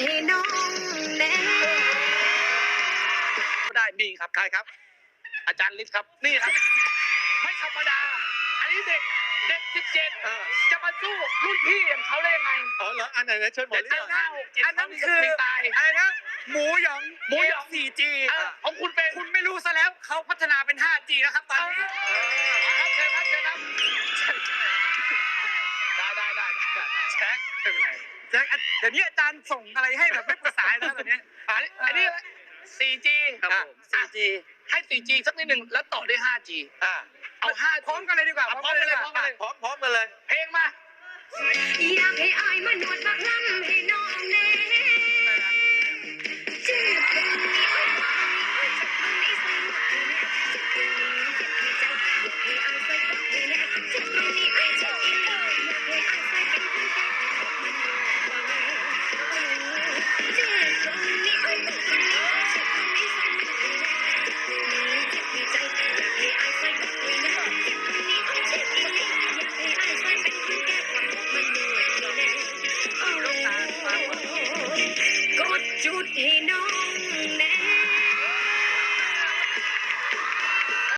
ให้น้องแน่ได้มีครับใครครับ อาจารย์ลิศครับนี่ครับ ไม่ธรรมดา อันนี้เด็กเด็กสิบเจ็ดเออ จะมาสู้รุ่นพี่อย่างเขาได้ยังไงอ๋อเหรออันไหนนะเชิญหมอเรียกหน่อย อันนั้นคืออะไรนะหมูหยองหมูหยอง 4G เออของคุณเป็นคุณไม่รู้ซะแล้วเขาพัฒนาเป็น 5G แล้วครับตอนนี้ครับเชิญครับเชิญครับได้ได้ได้ไแท็กเป็นไง แจ็คอะเดี๋ยวนี้อาจารย์ส่งอะไรให้แบบไม่ปรึกษาเลยนะตอนนี้อันนี้อันนี้ 4G ครับผม 4G ให้ 4G สักนิดหนึ่งแล้วต่อด้วย 5G อ่าเอา 5G พร้อมกันเลยดีกว่าพร้อมกันเลยพร้อมกันอะเลย พร้อมพร้อมกันเลย เพลงมา อยากให้อายมาหนวดบัก don't know?